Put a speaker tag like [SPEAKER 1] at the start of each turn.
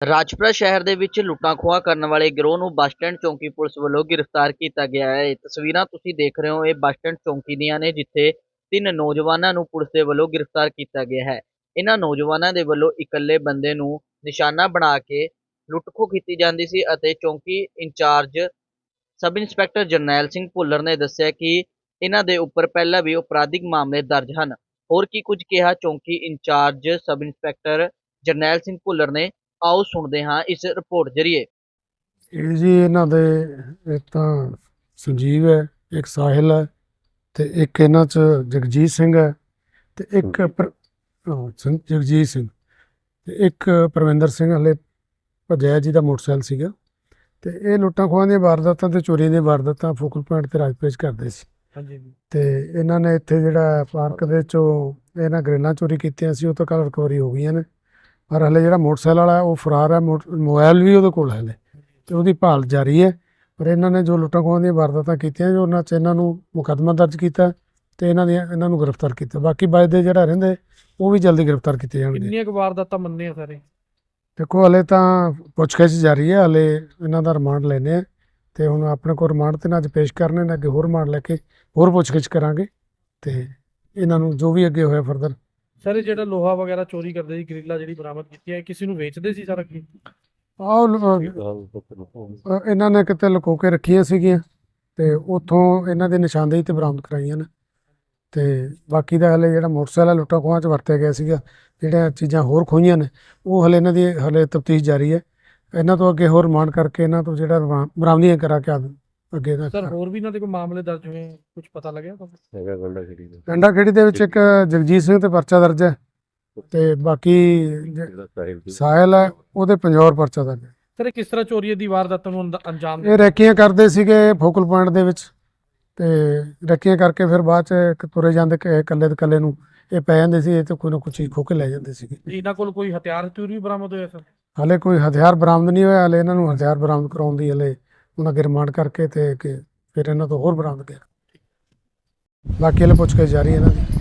[SPEAKER 1] ਰਾਜਪੁਰਾ ਸ਼ਹਿਰ ਦੇ ਵਿੱਚ ਲੁੱਟਾਂ ਖੋਹਾਂ ਕਰਨ ਵਾਲੇ ਗਿਰੋਹ ਨੂੰ ਬੱਸ ਸਟੈਂਡ ਚੌਂਕੀ ਪੁਲਿਸ ਵੱਲੋਂ ਗ੍ਰਿਫਤਾਰ ਕੀਤਾ ਗਿਆ ਹੈ। ਤਸਵੀਰਾਂ ਤੁਸੀਂ ਦੇਖ ਰਹੇ ਹੋ। ਇਹ ਬੱਸ ਸਟੈਂਡ ਚੌਂਕੀ ਦੀਆਂ ਨੇ, ਜਿੱਥੇ ਤਿੰਨ ਨੌਜਵਾਨਾਂ ਨੂੰ ਪੁਲਿਸ ਦੇ ਵੱਲੋਂ ਗ੍ਰਿਫਤਾਰ ਕੀਤਾ ਗਿਆ ਹੈ। ਇਹਨਾਂ ਨੌਜਵਾਨਾਂ ਦੇ ਵੱਲੋਂ ਇਕੱਲੇ ਬੰਦੇ ਨੂੰ ਨਿਸ਼ਾਨਾ ਬਣਾ ਕੇ ਲੁੱਟ-ਖੋਹ ਕੀਤੀ ਜਾਂਦੀ ਸੀ ਅਤੇ ਚੌਂਕੀ incharge sub inspector Jarnail Singh Bhullar ਨੇ ਦੱਸਿਆ ਕਿ ਇਹਨਾਂ ਦੇ ਉੱਪਰ ਪਹਿਲਾਂ ਵੀ ਅਪਰਾਧਿਕ ਮਾਮਲੇ ਦਰਜ ਹਨ। ਹੋਰ ਕੀ ਕੁਝ ਕਿਹਾ ਚੌਂਕੀ incharge sub inspector Jarnail Singh Bhullar ਨੇ? ਆਓ ਸੁਣਦੇ ਹਾਂ ਇਸ ਰਿਪੋਰਟ ਜਰੀਏ।
[SPEAKER 2] ਇਹ ਜੀ ਇਹਨਾਂ ਦੇ ਇੱਕ ਤਾਂ ਸੰਜੀਵ ਹੈ ਇੱਕ ਸਾਹਿਲ ਹੈ ਤੇ ਇੱਕ ਇਹਨਾਂ ਚ ਜਗਜੀਤ ਸਿੰਘ ਹੈ ਤੇ ਇੱਕ ਪਰ- ਹਾਂ, ਸੰ- ਜਗਜੀਤ ਸਿੰਘ ਤੇ ਇੱਕ ਪਰਵਿੰਦਰ ਸਿੰਘ ਹਲੇ ਭਜਿਆ ਜਿਹਦਾ ਮੋਟਰਸਾਈਕਲ ਸੀਗਾ ਤੇ ਇਹ ਲੁੱਟਾਂ ਖੋਹਾਂ ਦੀਆਂ ਵਾਰਦਾਤਾਂ ਤੇ ਚੋਰੀਆਂ ਦੀਆਂ ਵਾਰਦਾਤਾਂ ਫੋਕਲ ਪੁਆਇੰਟ ਤੇ ਰਾਜਪੇਸ਼ ਕਰਦੇ ਸੀ।
[SPEAKER 3] ਹਾਂਜੀ
[SPEAKER 2] ਤੇ ਇਹਨਾਂ ਨੇ ਇੱਥੇ ਜਿਹੜਾ ਪਾਰਕ ਦੇ ਚੋਂ ਇਹਨਾਂ ਗ੍ਰੇਨਾਂ ਚੋਰੀ ਕੀਤੀਆਂ ਸੀ ਉਹ ਤੋਂ ਕੱਲ ਰਿਕਵਰੀ ਹੋ ਗਈਆਂ ਨੇ। ਪਰ ਹਲੇ ਜਿਹੜਾ ਮੋਟਰਸਾਈਕਲ ਵਾਲਾ ਉਹ ਫਰਾਰ ਹੈ ਮੋਬਾਈਲ ਵੀ ਉਹਦੇ ਕੋਲ ਹੈ ਹਲੇ ਤੇ ਉਹਦੀ ਭਾਲ ਜਾਰੀ ਹੈ। ਪਰ ਇਹਨਾਂ ਨੇ ਜੋ ਲੁੱਟਾਂ ਖੋਹਾਂ ਦੀਆਂ ਵਾਰਦਾਤਾਂ ਕੀਤੀਆਂ ਜੋ ਉਹਨਾਂ 'ਚ ਇਹਨਾਂ ਨੂੰ ਮੁਕੱਦਮਾ ਦਰਜ ਕੀਤਾ ਤੇ ਇਹਨਾਂ ਦੀਆਂ ਇਹਨਾਂ ਨੂੰ ਗ੍ਰਿਫਤਾਰ ਕੀਤਾ। ਬਾਕੀ ਬਚਦੇ ਜਿਹੜਾ ਰਹਿੰਦੇ ਉਹ ਵੀ ਜਲਦੀ ਗ੍ਰਿਫਤਾਰ ਕੀਤੇ ਜਾਣਗੇ।
[SPEAKER 3] ਕਿੰਨੀਆਂ ਕੁ ਵਾਰਦਾਤਾਂ ਮੰਨੇ ਆ ਸਾਰੇ?
[SPEAKER 2] ਦੇਖੋ ਹਲੇ ਤਾਂ ਪੁੱਛਗਿੱਛ ਜਾਰੀ ਹੈ ਹਲੇ ਇਹਨਾਂ ਦਾ ਰਿਮਾਂਡ ਲੈਣੇ ਆ ਤੇ ਹੁਣ ਆਪਣੇ ਕੋਲ ਰਿਮਾਂਡ ਤੇ ਨਾ ਅੱਜ ਪੇਸ਼ ਕਰਨੇ ਨੇ ਅੱਗੇ ਹੋਰ ਰਿਮਾਂਡ ਲੈ ਕੇ ਹੋਰ ਪੁੱਛਗਿੱਛ ਕਰਾਂਗੇ ਤੇ ਇਹਨਾਂ ਨੂੰ ਜੋ ਵੀ ਅੱਗੇ ਹੋਇਆ ਫਰਦਰ
[SPEAKER 3] ਸਰ ਜਿਹੜਾ ਲੋਹਾ ਵਗੈਰਾ ਚੋਰੀ ਕਰਦੇ ਸੀ ਗ੍ਰਿਲਾਂ ਜਿਹੜੀ ਬਰਾਮਦ ਕੀਤੀ ਹੈ ਕਿਸੇ ਨੂੰ ਵੇਚਦੇ ਸੀ ਸਾਰਾ ਕੀ?
[SPEAKER 2] ਆਹ ਇਹਨਾਂ ਨੇ ਕਿਤੇ ਲੁਕੋ ਕੇ ਰੱਖੀਆਂ ਸੀਗੀਆਂ ਤੇ ਉੱਥੋਂ ਇਹਨਾਂ ਦੇ ਨਿਸ਼ਾਨਦੇਹੀ ਤੇ ਬਰਾਮਦ ਕਰਾਈਆਂ ਨੇ। ਤੇ ਬਾਕੀ ਦਾ ਹਲੇ ਜਿਹੜਾ ਮੋਟਰਸਾਈਕਲ ਲੁੱਟਾਂ ਖੋਹਾਂ 'ਚ ਵਰਤਿਆ ਗਿਆ ਸੀਗਾ ਜਿਹੜੀਆਂ ਚੀਜ਼ਾਂ ਹੋਰ ਖੋਈਆਂ ਨੇ ਉਹ ਹਲੇ ਇਹਨਾਂ ਦੀ ਹਲੇ ਤਫਤੀਸ਼ ਜਾਰੀ ਹੈ। ਇਹਨਾਂ ਤੋਂ ਅੱਗੇ ਹੋਰ ਰਿਮਾਂਡ ਕਰਕੇ ਇਹਨਾਂ ਤੋਂ ਜਿਹੜਾ ਬਰਾ- ਬਰਾਮਦੀਆਂ ਕਰਾ ਕੇ ਆ- ਅੱਗੇ ਦਾ
[SPEAKER 3] ਸਰ ਹੋਰ ਵੀ ਇਹਨਾਂ ਦੇ ਕੋਈ ਮਾਮਲੇ ਦਰਜ ਹੋਏ? ਕੁਝ ਪਤਾ ਲੱਗਿਆ ਤੁਹਾਨੂੰ?
[SPEAKER 4] ਹੈਗਾ ਗੰਡਾ ਖੇੜੀ ਦਾ।
[SPEAKER 2] ਡੰਡਾ ਖੇੜੀ ਦੇ ਵਿੱਚ ਇੱਕ ਜਗਜੀਤ ਸਿੰਘ ਤੇ ਪਰਚਾ ਦਰਜ ਹੈ ਤੇ ਬਾਕੀ ਜ-
[SPEAKER 4] ਜਿਹੜਾ ਸਾਹਿਬ ਸੀ
[SPEAKER 2] ਸਾਹਿਲ ਹੈ ਉਹਦੇ ਪੰਜੌਰ ਪਰਚਾ ਦਰਜ ਹੈ।
[SPEAKER 3] ਸਰ ਇਹ ਕਿਸ ਤਰ੍ਹਾਂ ਚੋਰੀ ਦੀ ਵਾਰਦਾਤਾਂ ਨੂੰ ਅੰਦ- ਅੰਜਾਮ
[SPEAKER 2] ਇਹ ਰੈਕੀਆਂ ਕਰਦੇ ਸੀਗੇ ਫੋਕਲ ਪੁਆਇੰਟ ਦੇ ਵਿੱਚ ਤੇ ਰੈਕੀਆਂ ਕਰਕੇ ਫਿਰ ਬਾਅਦ ਚ ਇੱਕ ਤੁਰੇ ਜਾਂਦੇ ਕਿ ਇਕੱਲੇ ਦੇ ਇਕੱਲੇ ਨੂੰ ਇਹ ਪੈ ਜਾਂਦੇ ਸੀ ਇਹ ਤੇ ਕੋਈ ਨਾ ਕੋਈ ਚੀਜ਼ ਖੋ ਕੇ ਲੈ ਜਾਂਦੇ ਸੀਗੇ।
[SPEAKER 3] ਇਹਨਾਂ ਕੋਲ ਕੋਈ ਹਥਿਆਰ ਹਥਿਊਰ ਵੀ ਬਰਾਮਦ ਹੋਇਆ ਸਰ?
[SPEAKER 2] ਹਲੇ ਕੋਈ ਹਥਿਆਰ ਬਰਾਮਦ ਨਹੀਂ ਹੋਇਆ ਹਲੇ ਇਹਨਾਂ ਨੂੰ ਹਥਿਆਰ ਬਰਾਮਦ ਕਰਾਉਣ ਦੀ ਹਲੇ ਉਹਨਾਂ ਅੱਗੇ ਰਿਮਾਂਡ ਕਰਕੇ ਤੇ ਕਿ ਫਿਰ ਇਹਨਾਂ ਤੋਂ ਹੋਰ ਬਰਾਮਦ ਗਿਆ ਬਾਕੀ ਹਲੇ ਪੁੱਛ ਕੇ ਜਾਰੀ ਇਹਨਾਂ ਦੀ।